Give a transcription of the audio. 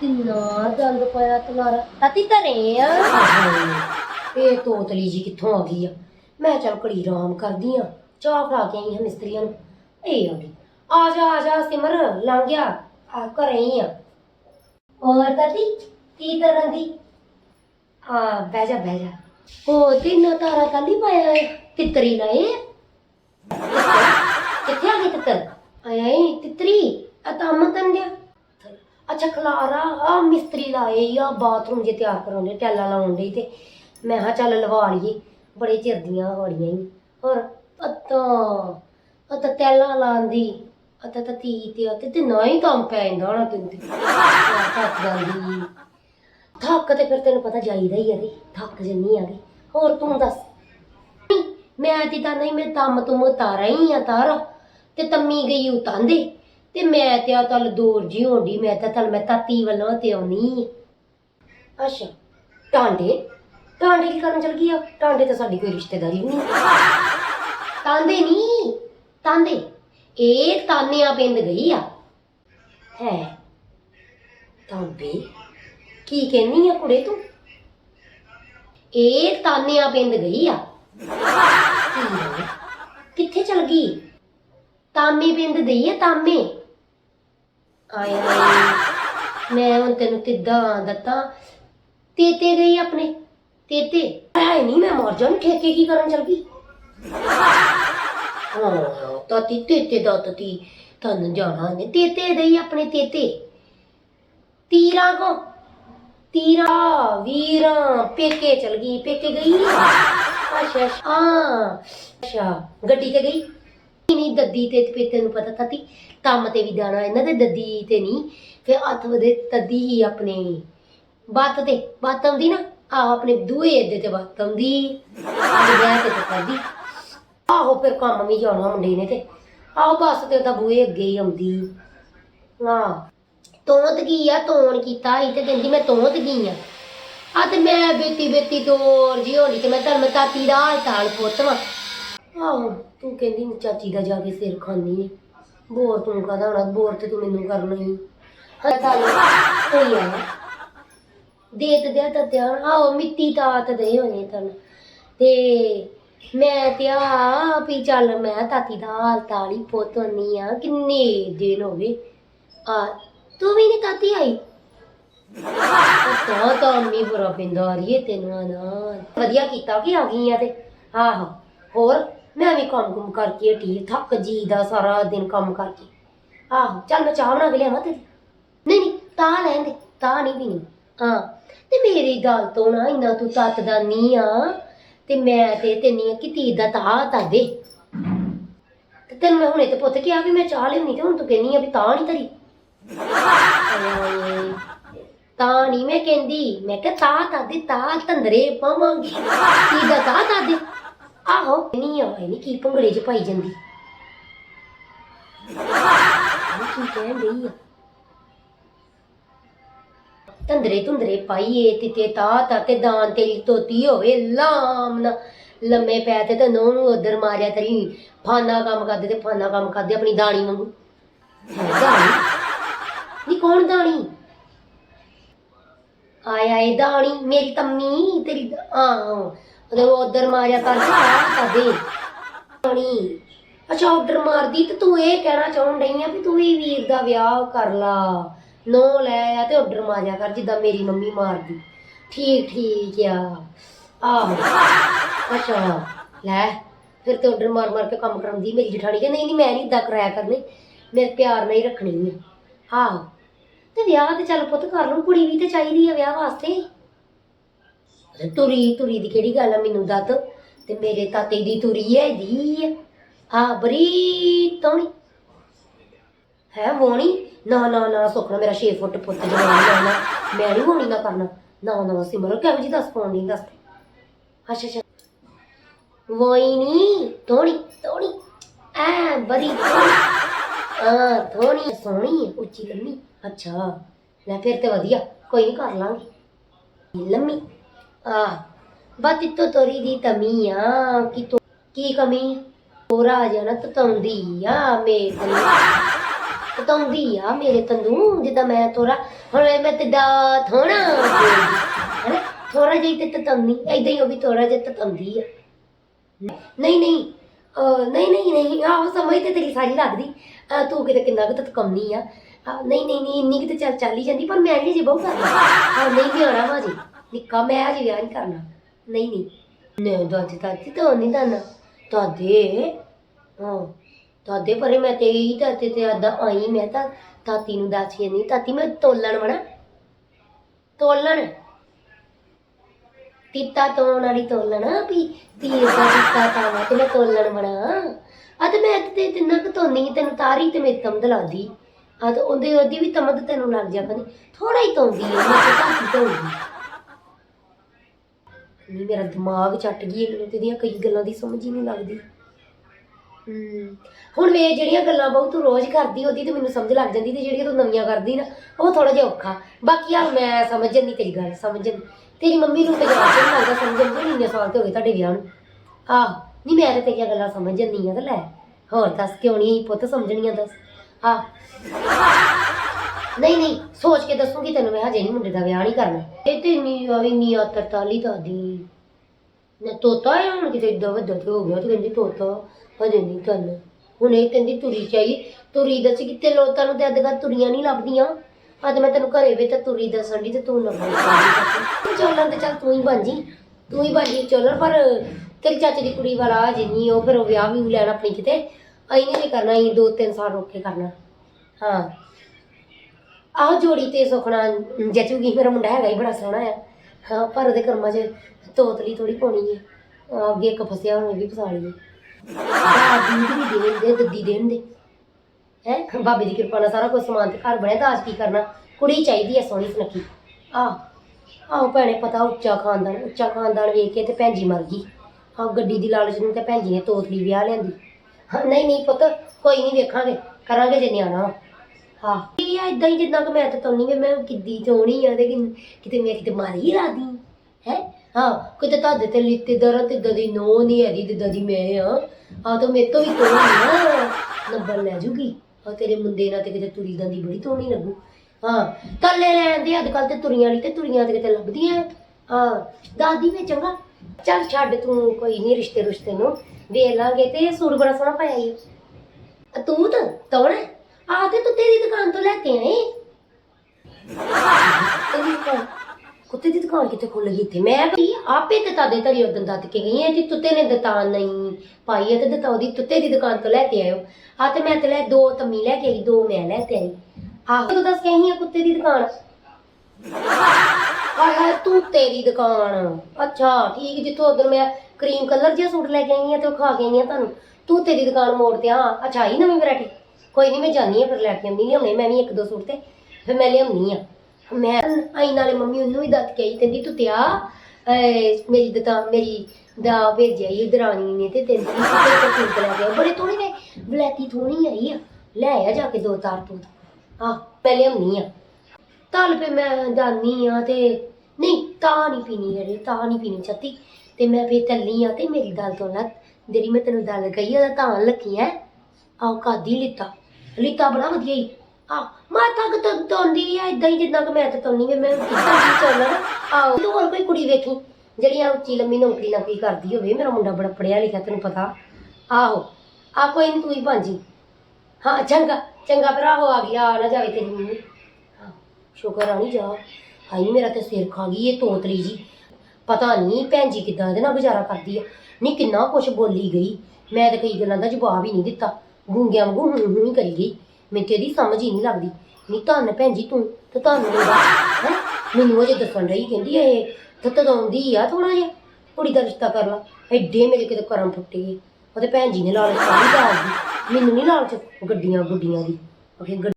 ਕਿੰਨਾ ਦੰਦ ਪਾਇਆ ਤਲਾਰਾ ਤਾਤੀ ਧਰੇ ਆ। ਇਹ ਤੋਤਲੀ ਜੀ ਕਿੱਥੋਂ ਆ ਗਈ ਆ? ਮੈਂ ਚੱਲ ਘੜੀ ਆਰਾਮ ਕਰਦੀ ਆ। ਚਾਹ ਫੜਾ ਕੇ ਆਈ ਹਾਂ ਮਿਸਤਰੀਆਂ ਨੂੰ। ਇਹ ਆ ਗਈ। ਆ ਜਾ ਆ ਜਾ ਸਿਮਰ, ਲੰਘ ਗਿਆ ਆ ਘਰੇ ਹੀ ਆ। ਹੋਰ ਤਾਤੀ ਕੀ ਕਰਨ ਦੀ? ਆ, ਬਹਿ ਜਾ ਬਹਿ ਜਾ। ਉਹ ਤਿੰਨੋਂ ਤਾਰਾ ਕੱਲ ਪਾਇਆ ਹੈ ਤਿੱਤਰੀ ਲਾਏ ਕਿੱਥੇ ਆ ਗਈ ਤਿੱਤਰ? ਆਇਆ ਤਿੱਤਰੀ। ਆ ਤਾਂ ਮਤਨ ਗਿਆ। ਅੱਛਾ, ਖਲਾਰਾ? ਆ ਮਿਸਤਰੀ ਲਾਏ ਆ, ਬਾਥਰੂਮ ਜੇ ਤਿਆਰ ਕਰਾਉਂਦੇ, ਟੈਲਾਂ ਲਾਉਣ ਦੇ ਤੇ। ਮੈਂ ਹਾਂ ਚੱਲ ਲਵਾ ਲਈਏ। ਬੜੇ ਚਿਰ ਦੀਆਂ ਹੋੜੀਆਂ ਹੀ। ਹੋਰ? ਪਤਾ ਪਤਾ ਟੈਲਾਂ ਲਾਉਂਦੀ ਅਤਾ ਤਾਂ ਤੀ ਤੇ ਅਤੇ ਤੇ ਨਾ ਹੀ ਕੰਮ ਪੈ ਜਾਂਦਾ ਹੋਣਾ ਤੈਨੂੰ ਤੇ। ਥੱਕ ਜਾਂਦੀ ਥੱਕ ਤੇ ਫਿਰ ਤੈਨੂੰ ਪਤਾ ਜਾਈਦਾ ਹੀ ਆ ਤੇ। ਥੱਕ ਜੰਨੀ ਆ ਤੇ। ਹੋਰ ਤੂੰ ਦੱਸ। ਮੈਂ ਤੇ ਤਾਂ ਨਹੀਂ, ਮੈਂ ਤੰਮ ਤੁਮ ਤਾਰਾ ਹੀ ਆ ਤਾਰਾ। ਤੇ ਤੰਮੀ ਗਈ ਉਤਾਂਦੇ। ਤੇ ਮੈਂ ਤੇ ਆ ਤਲ ਦੂਰ ਜੀ ਹੋਂਦੀ ਮੈਂ ਤਾਂ ਤਲ ਮੈਂ ਤਾਤੀ ਵੱਲੋਂ ਤੇ ਆਉਣੀ ਅੱਛਾ, ਟਾਂਡੇ? ਟਾਂਡੇ ਕੀ ਕਰਨ ਚਲ ਗਈ ਆ? ਟਾਂਡੇ ਤਾਂ ਸਾਡੀ ਕੋਈ ਰਿਸ਼ਤੇਦਾਰੀ ਵੀ ਨਹੀਂ। ਤਾਂਦੇ ਨਹੀਂ ਤਾਂਦੇ। ਇਹ ਤਾਨਿਆਂ ਪਿੰਡ ਗਈ ਆ। ਹੈ। ਤਾਂਬੇ? ਕੀ ਕਹਿੰਨੀ ਆ ਕੁੜੇ ਤੂੰ? ਇਹ ਤਾਨਿਆਂ ਪਿੰਡ ਗਈ ਆ। ਕੀ ਹੋਇਆ? ਕਿੱਥੇ ਚਲ ਗਈ? ਤਾਮੇ ਪਿੰਡ ਗਈ ਆ, ਤਾਮੇ? ਆਏ ਹਾਏ। ਮੈਂ ਹੁਣ ਤੈਨੂੰ ਕਿੱਦਾਂ ਦੱਤਾਂ ਤੇਤੇ ਗਈ ਆਪਣੇ ਤੇਤੇ। ਆਏ ਨਹੀਂ ਮੈਂ ਮਰ ਜਾਣ ਠੇਕੇ ਕੀ ਕਰਨ ਚਲ ਗਈ? ਹਾਂ ਤਾਤੀ ਤੇਤੇ ਦਾ ਤਤੀ ਤਨ ਜਾਣਾ ਨੇ। ਤੇਤੇ ਗਈ ਆਪਣੇ ਤੇਤੇ। ਤੀਰਾ ਕੋ ਤੀਰਾ ਵੀਰਾ ਪੇਕੇ ਚਲ ਗਈ ਪੇਕੇ ਗਈ। ਅੱਛਾ ਅੱਛਾ। ਹਾਂ, ਅੱਛਾ ਗੱਡੀ ਤੇ ਗਈ? ਨਹੀਂ ਦੱਦੀ ਤੇ ਤੇ ਤੈਨੂੰ ਪਤਾ ਤਾਤੀ, ਕੰਮ ਤੇ ਵੀ ਜਾਣਾ, ਇਹਨਾਂ ਦੇ ਦੱਦੀ ਤੇ ਨਹੀਂ। ਫਿਰ ਹੱਥ ਵਦੇ ਤੱਦੀ ਹੀ ਆਪਣੇ। ਬੱਤ ਤੇ ਬੱਤ ਆਉਂਦੀ ਨਾ ਆ ਆਪਣੇ ਦੂਏ ਦੇ ਤੇ ਬੱਤ ਆਉਂਦੀ। ਆਪਣੇ ਤੇ ਕਰਦੀ। ਆਹੋ ਫਿਰ ਕੰਮ ਵੀ ਜਾਣਾ ਮੁੰਡੇ ਨੇ ਤੇ। ਆਹੋ ਬੱਸ ਤੇ ਤਾਂ ਬੂਹੇ ਅੱਗੇ ਹੀ ਆਉਂਦੀ। ਹਾਂ ਤੋਂਤ ਗਈ ਆ, ਤੋਣ ਕੀਤਾ ਸੀ ਤੇ ਕਹਿੰਦੀ ਮੈਂ ਤੋਂਤ ਗਈ ਆ। ਆ ਤੇ ਮੈਂ ਬੇਤੀ ਬੇਤੀ ਤੋਰ ਜੀ ਹੋਣੀ ਤੇ ਮੈਂ ਧਰਮ ਤਾਤੀ ਦਾ ਹਾਲ ਤਾਲ ਪੁੱਤਵਾ ਆਹੋ, ਤੂੰ ਕਹਿੰਦੀ ਮੈਂ ਚਾਚੀ ਦਾ ਜਾ ਕੇ ਸਿਰ ਖਾਂਦੀ ਏ ਬੋਰ ਤੂੰ ਕਹਦਾ ਹੋਣਾ? ਬੋਰ ਤੇ ਤੂੰ ਮੈਨੂੰ ਕਰਨਾ ਹੀ। ਹਾਂ ਤਾਂ ਕੋਈ ਆ। ਦੇ ਤੇ ਦਿਆ ਤਾਂ ਧਿਆਨ ਆਹੋ, ਮਿੱਟੀ ਤਾਂ ਦੇ ਹੋਣੇ ਤਨ ਤੇ ਮੈਂ ਤੇ ਆ ਵੀ ਚੱਲ, ਮੈਂ ਤਾਤੀ ਦਾ ਹਾਲ ਤਾਲੀ ਪੋਤਨੀ ਆ। ਕਿੰਨੇ ਦਿਨ ਹੋ ਗਏ। ਆ, ਤੂੰ ਵੀ ਨੀ ਤਾਤੀ ਆਈ? ਤਾਂ ਤਾਂ ਅੰਮੀ ਬੁਰਾ ਪਿੰਦਾ ਰਹੀ ਤੈਨੂੰ ਨਾ। ਵਧੀਆ ਕੀਤਾ ਕਿ ਆ ਗਈ ਆ ਤੇ। ਆਹੋ, ਹੋਰ? ਮੈਂ ਵੀ ਕੰਮ ਕੁਮ ਕਰਕੇ ਹਟੀ ਥੱਕ ਜੀ ਦਾ ਸਾਰਾ ਦਿਨ ਕੰਮ ਕਰਕੇ। ਆਹੋ ਚੱਲ ਮੈਂ ਚਾਹ ਬਣਾ ਕੇ ਲਿਆਵਾਂ ਤੇਰੀ। ਨਹੀਂ ਨਹੀਂ ਤਾਂ ਲੈਣ ਦੇ ਤਾਂ ਨਹੀਂ ਪੀਣੀ। ਹਾਂ ਤੇ ਮੇਰੀ ਗੱਲ ਤੋਂ ਨਾ ਇੰਨਾ ਤੂੰ ਤੱਤਦਾ ਨਹੀਂ ਆ ਤੇ ਮੈਂ ਤੇ ਤੈਨੀ ਕਿ ਧੀ ਦਾ ਤਾਂ ਤਾਂ ਦੇ। ਤੇ ਤੈਨੂੰ ਮੈਂ ਹੁਣੇ ਤੇ ਪੁੱਤ ਕਿਹਾ ਵੀ ਮੈਂ ਚਾਹ ਲਿਆਉਣੀ ਤੇ ਹੁਣ ਤੂੰ ਕਹਿੰਨੀ ਆ ਵੀ ਤਾਂ ਨਹੀਂ ਧਰੀ। ਹਾਏ, ਤਾਂ ਨਹੀਂ ਮੈਂ ਕਹਿੰਦੀ ਮੈਂ ਕਿਹਾ ਤਾਂ ਤਾਂ ਦੇ ਤਾਂ ਤੰਦਰੇ ਪਾਵਾਂਗੀ। ਤੀਰ ਦਾ ਤਾਂ ਤਾਂ ਦੇ। ਆਹੋ ਨਹੀਂ ਆ ਨਹੀਂ ਕੀ ਭੰਗੜੇ ਚ ਪਾਈ ਜਾਂਦੀ। ਇਹ ਕੀ ਕਹਿਣ ਡਈ ਆ? ਤੰਦਰੇ ਤੁੰਦਰੇ ਪਾਈਏ ਤੇ ਤੇ ਤਾ ਤਾ ਤੇ ਦਾਨ ਤੇਰੀ ਤੋਤੀ ਹੋਵੇ ਲਾਮ ਨਾ। ਲੰਮੇ ਪੈ ਤੇ ਤੇ ਨੂੰਹ ਨੂੰ ਉਧਰ ਮਾਰਿਆ ਤੇਰੀ। ਫਾਨਾ ਕੰਮ ਕਰਦੇ ਤੇ ਫਾਨਾ ਕੰਮ ਕਰਦੇ ਆਪਣੀ ਦਾਣੀ ਵਾਂਗੂ। ਦਾਣੀ? ਨੀ ਕੌਣ ਦਾਣੀ? ਆਏ ਆਏ ਦਾਣੀ ਮੇਰੀ ਤੰਮੀ ਤੇਰੀ ਆਹੋ। ਉਹਦੇ ਉਧਰ ਮਾਰਿਆ ਕਰ ਕਰਦੇ ਦਾਣੀ ਅੱਛਾ ਆਰਡਰ ਮਾਰਦੀ ਤੇ ਤੂੰ ਇਹ ਕਹਿਣਾ ਚਾਹੁੰ ਡਈ ਆ ਵੀ ਤੂੰ ਵੀ ਵੀਰ ਦਾ ਵਿਆਹ ਕਰ ਲਾ। ਨੋ ਲੈ ਆ ਤੇ ਆਰਡਰ ਮਾਰਿਆ ਕਰ, ਜਿੱਦਾਂ ਮੇਰੀ ਮੰਮੀ ਮਾਰਦੀ। ਠੀਕ ਠੀਕ ਆ। ਆਹੋ ਅੱਛਾ, ਲੈ, ਫਿਰ ਤੇ ਆਰਡਰ ਮਾਰ ਮਾਰ ਕੇ ਕੰਮ ਕਰਾਉਂਦੀ ਮੇਰੀ ਜਠਾਣੀ। ਕਿ ਨਹੀਂ ਨਹੀਂ, ਮੈਂ ਨਹੀਂ ਇਦਾਂ ਕਰਾਇਆ ਕਰਨੇ। ਮੇਰੇ ਪਿਆਰ ਨਾਲ ਹੀ ਰੱਖਣੀ ਆ। ਆਹੋ ਤੇ ਵਿਆਹ ਤੇ ਚੱਲ ਪੁੱਤ, ਕਰ ਲੂੰ ਕੁੜੀ ਵੀ ਤੇ ਚਾਹੀਦੀ ਆ ਵਿਆਹ ਵਾਸਤੇ। ਤੁਰੀ ਤੁਰੀ ਦੀ ਕਿਹੜੀ ਗੱਲ ਆ? ਮੈਨੂੰ ਦੱਸ। ਤੇ ਮੇਰੇ ਤਾਤੇ ਦੀ ਤੁਰੀ ਹੈ ਦੀ ਆ ਬਰੀ ਤੋਣੀ। ਹੈ ਵੋਣੀ ਨਾ ਨਾ ਨਾ ਸੁਖਣਾ ਮੇਰਾ 6 ਫੁੱਟ ਪੁੱਤ ਜਵਾਨ ਨਾ। ਮੈਂ ਨਹੀਂ ਵੋਣੀ ਨਾ ਕਰਨਾ। ਨਾ ਨਾ, ਸਿਮਰ ਕਿਹੋ ਜੀ ਦੱਸ ਪਾਉਣ ਨਹੀਂ ਦੱਸ ਅੱਛਾ ਅੱਛਾ। ਵੋਈ ਨਹੀਂ ਤੋਣੀ ਤੋਣੀ। ਐ, ਬਰੀ ਆ ਥੋਣੀ ਸੋਹਣੀ, ਉੱਚੀ ਲੰਮੀ। ਅੱਛਾ, ਲੈ ਫਿਰ ਤੇ ਵਧੀਆ, ਕੋਈ ਨਹੀਂ ਕਰ ਲਾਂਗੇ। ਲੰਮੀ। ਆ ਬਸ ਤੋ ਤੋਰੀ ਦੀ ਤਮੀ ਆ ਕੀ ਤੋ ਕੀ ਕਮੀ? ਹੋਰਾ ਜਨਾ ਤਤੰਦੀ ਆ ਮੇ ਤਤਾਉਂਦੀ ਆ ਮੇਰੇ ਤੰਦੂ ਜਿੱਦਾਂ ਮੈਂ ਥੋੜਾ ਹੁਣ ਮੈਂ ਤੇ ਦਾ ਥੋੜਾ ਥੋੜਾ ਜਿਹਾ ਤੇ ਤਤਾਉਂਦੀ ਐਦਾਂ ਹੀ ਉਹ ਵੀ ਥੋੜਾ ਜਿਹਾ ਤਤਾਉਂਦੀ ਆ। ਨਹੀਂ ਨਹੀਂ ਅਹ ਨਹੀਂ ਨਹੀਂ ਨਹੀਂ ਆਹ ਸਮਝ ਤੇ ਤੇਰੀ ਸਾਰੀ ਲੱਗਦੀ। ਅਹ ਤੂੰ ਕਿਤੇ ਕਿੰਨਾ ਕੁ ਤਤਕਾਉਣੀ ਆ। ਆਹ, ਨਹੀਂ ਨਹੀਂ ਨਹੀਂ ਇੰਨੀ ਕਿਤੇ ਚੱਲ ਚੱਲ ਹੀ ਜਾਂਦੀ ਪਰ ਮੈਂ ਨਹੀਂ ਜੇ ਬਹੁਤ ਕਰਨਾ ਹਾਂ ਨਹੀਂ ਵੀ ਵਾ ਜੀ ਨਿੱਕਾ ਮੈਂ ਅਜੇ ਵਿਆਹ ਨਹੀਂ ਕਰਨਾ। ਨਹੀਂ ਨਹੀਂ। ਨਹੀਂ ਦਾਦੀ ਦਾਦੀ ਤਾਂ ਨਹੀਂ ਦਾਨਾ। ਦਾਦੇ, ਹਾਂ। ਦਾਦੇ ਪਰੇ ਮੈਂ ਤੇ ਹੀ ਦਾਦੇ ਤੇ ਆਦਾ ਆਈ ਮੈਂ ਤਾਂ ਤਾਤੀ ਨੂੰ ਦੱਸੀ ਨਹੀਂ। ਤਾਤੀ ਮੈਂ ਤੋਲਣ ਬਣਾ ਤੋਲਣ। ਤੀਤਾ ਤੋਣ ਵਾਲੀ ਤੋਲਣ, ਵੀ ਤੀਰ ਤੀਤਾ ਤਾਵਾ ਤੇ ਮੈਂ ਤੋਲਣ ਬਣਾ ਆ ਤੇ ਮੈਂ ਤੇ ਤਿੰਨਾ ਕੁ ਤੋਨੀ ਤੈਨੂੰ ਤਾਰੀ ਤੇ ਮੇਰੀ ਤਮਦ ਲਾਦੀ ਆ ਤੇ ਉਹਦੇ ਉਹਦੀ ਵੀ ਤਮਦ ਤੈਨੂੰ ਲੱਗ ਜਾ ਕਨੀ ਥੋੜਾ ਹੀ ਤੋਂਦੀ ਹੈ ਮੈਂ ਤੇ ਤੋਂਦੀ ਨਹੀਂ ਮੇਰਾ ਦਿਮਾਗ ਚੱਟ ਗਈ ਮੈਨੂੰ ਤੇ ਦੀਆਂ ਕਈ ਗੱਲਾਂ ਦੀ ਸਮਝ ਹੀ ਨਹੀਂ ਲੱਗਦੀ। ਹਮ, ਹੁਣ ਵੇ ਜਿਹੜੀਆਂ ਗੱਲਾਂ ਬਹੁਤ ਤੂੰ ਰੋਜ਼ ਕਰਦੀ ਉਹਦੀ ਤੇ ਮੈਨੂੰ ਸਮਝ ਲੱਗ ਜਾਂਦੀ ਤੇ ਜਿਹੜੀਆਂ ਤੂੰ ਨਵੀਆਂ ਕਰਦੀ ਨਾ ਉਹ ਥੋੜਾ ਜਿਹਾ ਔਖਾ। ਬਾਕੀ ਯਾਰ ਮੈਂ ਸਮਝ ਨਹੀਂ ਤੇਰੀ ਗੱਲ ਸਮਝਣ ਤੇਰੀ ਮੰਮੀ ਨੂੰ ਤੇ ਜਵਾਬ ਨਹੀਂ ਲੱਗਦਾ ਸਮਝਣ ਨੂੰ ਇੰਨੇ ਸਾਲ ਤੇ ਹੋ ਗਏ ਤੁਹਾਡੇ ਵਿਆਹ ਨੂੰ। ਆਹ ਨਹੀਂ ਮੈਂ ਤੇ ਤੇਰੀਆਂ ਗੱਲਾਂ ਸਮਝ ਨਹੀਂ ਆ ਤੇ ਲੈ ਹੋਰ ਦੱਸ ਕਿਉਂ ਨਹੀਂ ਪੁੱਤ ਸਮਝਣੀਆਂ ਦੱਸ। ਆਹ। ਨਹੀਂ ਨਹੀਂ, ਸੋਚ ਕੇ ਦੱਸੂਗੀ ਤੈਨੂੰ ਮੈਂ, ਹਜੇ ਨਹੀਂ ਮੁੰਡੇ ਦਾ ਵਿਆਹ ਨਹੀਂ ਕਰਨਾ। ਇਹ ਤੇ ਇੰਨੀ ਇੰਨੀ ਆਤਰ ਤਾਲੀ ਦਾਦੀ ਨਾ ਤੋਤਾ ਹੈ ਹੁਣ ਕਿਤੇ ਏਡਾ ਵੱਡਾ ਤੇ ਹੋ ਗਿਆ, ਤੇ ਕਹਿੰਦੀ ਤੋਤਾ, ਹਜੇ ਨਹੀਂ ਕਰਨਾ। ਹੁਣ ਇਹ ਕਹਿੰਦੀ ਤੁਰੀ ਚਾਹੀ ਤੁਰੀ ਦੱਸ ਕਿਤੇ ਲੋਕਾਂ ਨੂੰ ਤੇ ਅੱਧਗਾ ਤੁਰੀਆਂ ਨਹੀਂ ਲੱਭਦੀਆਂ। ਅੱਜ ਮੈਂ ਤੈਨੂੰ ਘਰੇ ਵੀ ਤੇ ਤੁਰੀ ਦੱਸਣ ਦੀ ਤੇ ਤੂੰ ਨਾ ਬਣ ਚੱਲਣ ਤੇ ਚੱਲ ਤੂੰ ਹੀ ਬਣ ਜੀ। ਤੂੰ ਹੀ ਬਣ ਜੀ ਚੱਲਣ ਪਰ ਤੇਰੀ ਚਾਚੇ ਦੀ ਕੁੜੀ ਵਾਲਾ ਹਜੇ ਨਹੀਂ ਉਹ, ਫਿਰ ਉਹ ਵਿਆਹ ਵੀ ਲੈਣਾ ਆਪਣੀ ਕਿਤੇ। ਅਸੀਂ ਨਹੀਂ ਕਰਨਾ, ਅਸੀਂ ਦੋ ਤਿੰਨ ਸਾਲ ਰੁਕ ਕਰਨਾ। ਹਾਂ। ਆਹ ਜੋੜੀ ਤੇ ਸੁਖਣਾ ਜਚੂਗੀ, ਮੇਰਾ ਮੁੰਡਾ ਹੈਗਾ ਹੀ ਬੜਾ ਸੋਹਣਾ ਆ। ਹਾਂ, ਪਰ ਉਹਦੇ ਕਰਮਾਂ 'ਚ ਤੋਤਲੀ ਥੋੜੀ ਪਾਉਣੀ ਹੈ ਆਹ ਅੱਗੇ ਇੱਕ ਫਸਿਆ ਹੁਣ ਇਹ ਵੀ ਫਸਾ ਲਈਏ ਦਾਦੀ ਵੀ ਦੇ ਦੱਦੀ ਦੇਣ ਦੇ ਹੈ ਬਾਬੇ ਦੀ ਕਿਰਪਾ ਨਾਲ ਸਾਰਾ ਕੁਝ ਸਮਾਨ ਤੇ ਘਰ ਬਣਿਆ ਤਾਂ ਕੀ ਕਰਨਾ? ਕੁੜੀ ਚਾਹੀਦੀ ਹੈ ਸੋਹਣੀ ਸੁਨੱਖੀ। ਆਹ, ਆਹੋ ਭੈਣੇ ਪਤਾ ਉੱਚਾ ਖਾਨਦਾਨ ਉੱਚਾ ਖਾਨਦਾਨ ਵੇਖ ਕੇ ਤੇ ਭੈਣ ਜੀ ਮਰ ਗਈ। ਆਹ ਗੱਡੀ ਦੀ ਲਾਲਚ ਨੂੰ ਤੇ ਭੈਣ ਜੀ ਨੇ ਤੋਤਲੀ ਵਿਆਹ ਲਿਆਂਦੀ। ਹਾਂ, ਨਹੀਂ ਨਹੀਂ ਪੁੱਤ, ਕੋਈ ਨਹੀਂ ਵੇਖਾਂਗੇ, ਕਰਾਂਗੇ ਜੇ ਨਿਆਣਾ। ਹਾਂ। ਇਹ ਆ ਇਦਾਂ ਹੀ ਜਿੱਦਾਂ ਕਿ ਮੈਂ ਤਾਂ ਤੋਨੀ ਵੀ ਮੈਂ ਕਿੱਦੀ ਚੋਣੀ ਆ ਤੇ ਕਿ- ਕਿਤੇ ਮੈਂ ਕਿਤੇ ਮਾਰੀ ਲਾਦੀ ਹੈ? ਹਾਂ ਕਿਤੇ ਤੁਹਾਡੇ ਤੇ ਲਿੱਤੇ ਦਰ ਤੇ ਦਦੀ ਨੋ ਨਹੀਂ ਹੈਗੀ ਤੇ ਦਦੀ ਮੈਂ ਆ ਆ ਤਾਂ ਮੇਰੇ ਤੋਂ ਵੀ ਤੋਣੀ ਆ ਨੰਬਰ ਲੈ ਜੂਗੀ। ਆ ਤੇਰੇ ਮੁੰਡੇ ਨਾਲ ਤੇ ਕਿਤੇ ਤੁਰੀ ਜਾਂਦੀ ਬੜੀ ਤੋਣੀ ਲੱਗੂ। ਹਾਂ ਕੱਲੇ ਲੈਣ ਦੇ ਅੱਜ ਕੱਲ ਤੇ ਤੁਰੀਆਂ ਨਹੀਂ ਤੇ ਤੁਰੀਆਂ ਤੇ ਕਿਤੇ ਲੱਭਦੀਆਂ। ਹਾਂ ਦਾਦੀ ਵੇ ਚੰਗਾ। ਚੱਲ ਛੱਡ ਤੂੰ, ਕੋਈ ਨਹੀਂ ਰਿਸ਼ਤੇ ਰੁਸ਼ਤੇ ਨੂੰ। ਵੇਖ ਲਾਂਗੇ ਤੇ ਸੂਟ ਬੜਾ ਸੋਹਣਾ ਪਾਇਆ ਈ ਆ। ਤੂੰ ਤਾਂ, ਤੌਣ ਦੁਕਾਨ ਤੇਰੀ ਦੁਕਾਨ ਕੁੱਤੇ ਦੀ ਦੁਕਾਨ ਕਿੱਥੇ ਖੁੱਲ ਗਈ ਤੇ ਮੈਂ ਵੀ ਆਪੇ ਤੇ ਤਾਦੇ ਧਰੀ ਉਦੋਂ ਦੱਤ ਕੇ ਗਈ ਐ ਤੇ ਤੁੱਤੇ ਨੇ ਦੁਕਾਨ ਨਹੀਂ ਪਾਈ ਐ ਤੇ ਦਤਾ ਉਹਦੀ ਤੁੱਤੇ ਦੀ ਦੁਕਾਨ ਤੋਂ ਲੈ ਕੇ ਆਇਓ ਆ ਤੇ ਮੈਂ ਤੇ ਲੈ ਦੋ ਤਮੀ ਲੈ ਕੇ ਆਈ ਦੋ ਮੈਂ ਲੈ ਕੇ ਆਈ ਆਹ ਤੂੰ ਦੱਸ ਕਹੀ ਆ ਕੁੱਤੇ ਦੀ ਦੁਕਾਨ ਆਹ ਤੂੰ ਤੇਰੀ ਦੁਕਾਨ ਅੱਛਾ ਠੀਕ ਜਿੱਥੋਂ ਉਧਰ ਮੈਂ ਕਰੀਮ ਕਲਰ ਜਿਹਾ ਸੂਟ ਲੈ ਕੇ ਆਈ ਆ ਤੇ ਉਹ ਖਾ ਕੇ ਆਈ ਆ ਤੁਹਾਨੂੰ ਤੂੰ ਤੇਰੀ ਦੁਕਾਨ ਮੋੜ ਤੇ ਹਾਂ ਅੱਛਾ ਆਈ ਨਵੀਂ ਵੈਰਾਈਟੀ ਕੋਈ ਨਹੀਂ ਮੈਂ ਜਾਨੀ ਆ ਫਿਰ ਲੈ ਕੇ ਆਉਂਦੀ ਲਿਆਉਣੇ ਮੈਂ ਵੀ ਇੱਕ ਦੋ ਸੂਟ ਤੇ, ਫਿਰ ਮੈਂ ਲਿਆਉਣੀ ਆ ਮੈਂ ਆਈ ਨਾਲੇ ਮੰਮੀ ਉਹਨੂੰ ਵੀ ਦੱਸ ਕੇ ਆਈ, ਕਹਿੰਦੀ ਤੂੰ ਤਿਆ ਮੇਰੀ ਦਤਾ, ਮੇਰੀ ਦਾ ਭੇਜਿਆ ਹੀ ਦਰਾਣੀ ਨੇ ਤੇ ਤੈਨੂੰ ਵੀ ਸੂਟ ਲੈ ਕੇ ਬੜੇ ਥੋੜੀ ਨੇ, ਬਲੈਤੀ ਥੋੜੀ ਆਈ ਆ। ਲੈ ਆ ਜਾ ਕੇ ਦੋ ਤਾਰ ਤੂੰ ਆ, ਮੈਂ ਲਿਆਉਣੀ ਆ ਤਲ ਪੇ ਮੈਂ ਦਾਨੀ ਆ ਤੇ, ਨਹੀਂ, ਤਾਂ ਨਹੀਂ ਪੀਣੀ ਅਰੇ ਤਾਂ ਨਹੀਂ ਪੀਣੀ ਚਾਹਤੀ ਤੇ ਮੈਂ ਫੇਰ ਚੱਲੀ ਆ ਤੇ ਮੇਰੀ ਗੱਲ ਤੋਂ ਲੱਤ ਜਿਹੜੀ ਮੈਂ ਤੈਨੂੰ ਗੱਲ ਕਹੀ ਆ ਤਾਂ ਲੱਕੀ ਐ। ਆਹ ਕਾਦੀ ਲਿੱਤਾ। ਲਿੱਤਾ ਬੜਾ ਵਧੀਆ ਹੀ। ਆ ਮਾਤਾ ਕਿ ਤੂੰ ਤੋਂਦੀ ਆ ਇਦਾਂ ਹੀ ਜਿੱਦਾਂ ਕਿ ਮੈਂ ਤੇ ਤੋਨੀ ਵੀ ਮੈਂ ਕਿੱਦਾਂ ਦੀ ਚੱਲਣਾ ਆਹ ਤੂੰ ਹੋਰ ਕੋਈ ਕੁੜੀ ਵੇਖੀ ਜਿਹੜੀ ਆ ਉੱਚੀ ਲੰਮੀ ਨੌਕਰੀ ਨਾ ਕੋਈ ਕਰਦੀ ਹੋਵੇ ਮੇਰਾ ਮੁੰਡਾ ਬੜਾ ਪੜਿਆ ਲਿਖਿਆ ਤੈਨੂੰ ਪਤਾ। ਆਹੋ ਆ ਕੋਈ ਨਹੀਂ ਤੂੰ ਹੀ ਭਾਂਜੀ। ਹਾਂ ਚੰਗਾ ਚੰਗਾ ਭਰਾ ਹੋ ਆ ਗਿਆ ਆ ਨਾ ਜਾਵੇ ਤੇਰੀ ਮੰਮੀ। ਹਾਂ, ਸ਼ੁਕਰ ਆ ਨਹੀਂ ਜਾ। ਹਾਈ ਮੇਰਾ ਤੇ ਸਿਰ ਖਾ ਗਈ ਇਹ ਤੋਤਲੀ ਜੀ। ਪਤਾ ਨਹੀਂ ਭੈਣ ਜੀ ਕਿਦਾਂ ਇਹਦੇ ਨਾਲ ਗੁਜ਼ਾਰਾ ਕਰਦੀ ਆ। ਨਹੀਂ ਕਿੰਨਾ ਕੁਛ ਬੋਲੀ ਗਈ। ਮੈਂ ਤੇ ਕਈ ਗੱਲਾਂ ਦਾ ਜਵਾਬ ਹੀ ਨਹੀਂ ਦਿੱਤਾ। ਗੂੰਗਿਆਂ ਵਾਂਗੂ ਹੂੰ ਹੂੰ ਕਰੀ ਗਈ ਮੈਨੂੰ ਤੇ ਇਹਦੀ ਸਮਝ ਹੀ ਨਹੀਂ ਲੱਗਦੀ। ਨਹੀਂ ਧੰਨ ਭੈਣ ਜੀ ਤੂੰ, ਤੇ ਤੁਹਾਨੂੰ ਮੇਰਾ ਹੈ? ਮੈਨੂੰ ਅਜੇ ਦੱਸਣ ਰਹੀ ਕਹਿੰਦੀ ਇਹ ਤਤ ਆਉਂਦੀ ਆ ਥੋੜਾ ਜਿਹਾ, ਕੁੜੀ ਦਾ ਰਿਸ਼ਤਾ ਕਰ ਲਾ। ਐਡੇ ਮੇਰੇ ਕਿਤੇ ਕਰਮ ਫੁੱਟੇ ਉਹਦੇ ਭੈਣ ਜੀ ਨੇ ਲਾਲਚ ਪਾਈ ਦਾ ਮੈਨੂੰ ਨਹੀਂ ਲਾਲਚ ਗੱਡੀਆਂ ਗੁੱਡੀਆਂ ਦੀ। ਉਹ